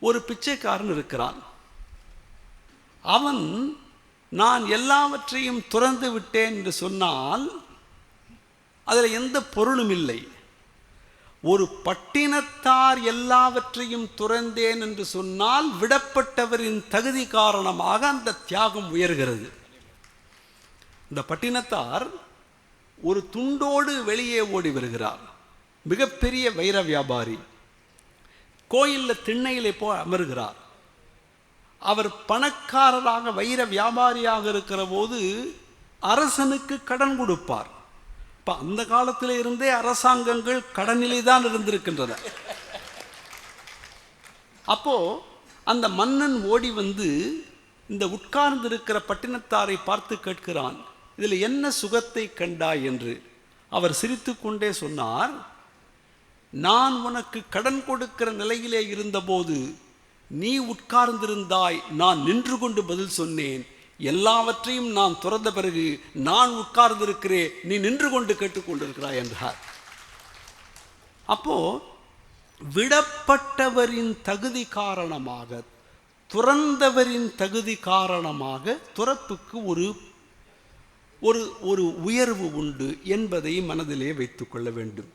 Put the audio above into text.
ஒரு பிச்சைக்காரன் இருக்கிறான். அவன் நான் எல்லாவற்றையும் துறந்து விட்டேன் என்று சொன்னால் அதில் எந்த பொருளும் இல்லை. ஒரு பட்டினத்தார் எல்லாவற்றையும் துறந்தேன் என்று சொன்னால் விடப்பட்டவரின் தகுதி காரணமாக அந்த தியாகம் உயர்கிறது. இந்த பட்டினத்தார் ஒரு துண்டோடு வெளியே ஓடி வருகிறார். மிகப்பெரிய வைர வியாபாரி. கோயிலில் திண்ணையிலே போய் அமர்கிறார். அவர் பணக்காரராக வைர வியாபாரியாக இருக்கிற போது அரசனுக்கு கடன் கொடுப்பார். இப்போ அந்த காலத்தில் இருந்தே அரசாங்கங்கள் கடனிலே தான் இருந்திருக்கின்றன. அப்போ அந்த மன்னன் ஓடி வந்து இந்த உட்கார்ந்து இருக்கிற பட்டினத்தாரை பார்த்து கேட்கிறான் இதில் என்ன சுகத்தை கண்டாய்? என்று. அவர் சிரித்து கொண்டே சொன்னார் நான் உனக்கு கடன் கொடுக்கிற நிலையிலே இருந்தபோது நீ உட்கார்ந்திருந்தாய் நான் நின்று கொண்டு பதில் சொன்னேன். எல்லாவற்றையும் நான் துறந்த பிறகு நான் உட்கார்ந்திருக்கிறேன் நீ நின்று கொண்டு கேட்டுக்கொண்டிருக்கிறாய் என்றார். அப்போ விடப்பட்டவரின் தகுதி காரணமாக துறந்தவரின் தகுதி காரணமாக துறப்புக்கு ஒரு ஒரு ஒரு உயர்வு உண்டு என்பதை மனதிலே வைத்துக்கொள்ள வேண்டும்.